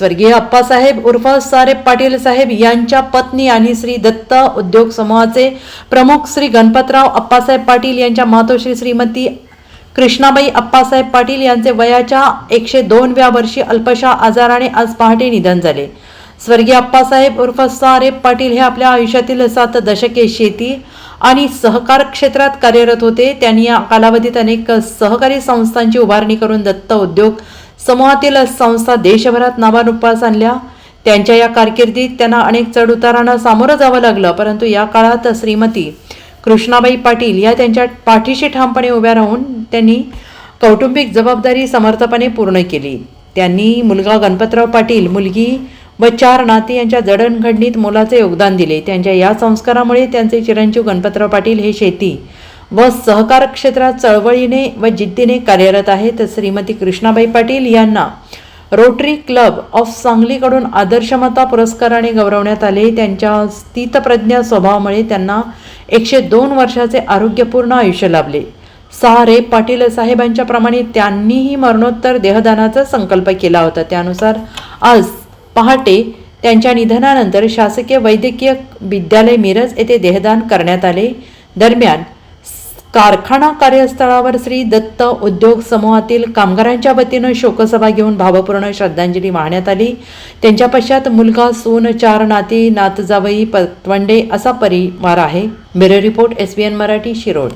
स्वर्गीय अप्पासाहेब उर्फ सारे पाटील साहेब यांच्या पत्नी आणि श्री दत्त उद्योग समूहाचे प्रमुख श्री गणपतराव अप्पासाहेब पाटील यांच्या मातोश्री श्रीमती कृष्णाबाई अप्पासाहेब पाटील यांचे वयाच्या एकशे दोनव्या वर्षी अल्पशा आजाराने आज पहाटे निधन झाले. स्वर्गीय अप्पासाहेब उर्फ सारे पाटील हे आपल्या आयुष्यातील सात दशके शेती आणि सहकार क्षेत्रात कार्यरत होते. त्यांनी या कालावधीत अनेक सहकारी संस्थांची उभारणी करून दत्त उद्योग समूहातील संस्था देशभरात नावानुपास आणल्या. त्यांच्या या कारकिर्दीत त्यांना अनेक चढउतारांना सामोरं जावं लागलं परंतु या काळात श्रीमती कृष्णाबाई पाटील या त्यांच्या पाठीशी ठामपणे उभ्या राहून त्यांनी कौटुंबिक जबाबदारी समर्थपणे पूर्ण केली. त्यांनी मुलगा गणपतराव पाटील मुलगी व चार नाती यांच्या जडणघडणीत मोलाचे योगदान दिले. त्यांच्या या संस्कारामुळे त्यांचे चिरंजीव गणपतराव पाटील हे शेती व सहकार क्षेत्रात चळवळीने व जिद्दीने कार्यरत आहेत श्रीमती कृष्णाबाई पाटील यांना रोटरी क्लब ऑफ सांगलीकडून आदर्शमता पुरस्काराने गौरवण्यात आले. त्यांच्या स्थितप्रज्ञा स्वभावामुळे त्यांना एकशे दोन वर्षाचे आरोग्यपूर्ण आयुष्य लाभले. सहा रे पाटील साहेबांच्या प्रमाणे त्यांनीही मरणोत्तर देहदानाचा संकल्प केला होता. त्यानुसार आज पहाटे त्यांच्या निधनानंतर शासकीय वैद्यकीय विद्यालय मिरज येथे देहदान करण्यात आले. दरम्यान कारखाना कार्यस्थळावर श्री दत्त उद्योग समूहातील कामगारांच्या वतीनं शोकसभा घेऊन भावपूर्ण श्रद्धांजली वाहण्यात आली. त्यांच्या पश्चात मुलगा सून चार नाती नातजावई पतवंडे असा परिवार आहे. Bureau report S Marathi Shirod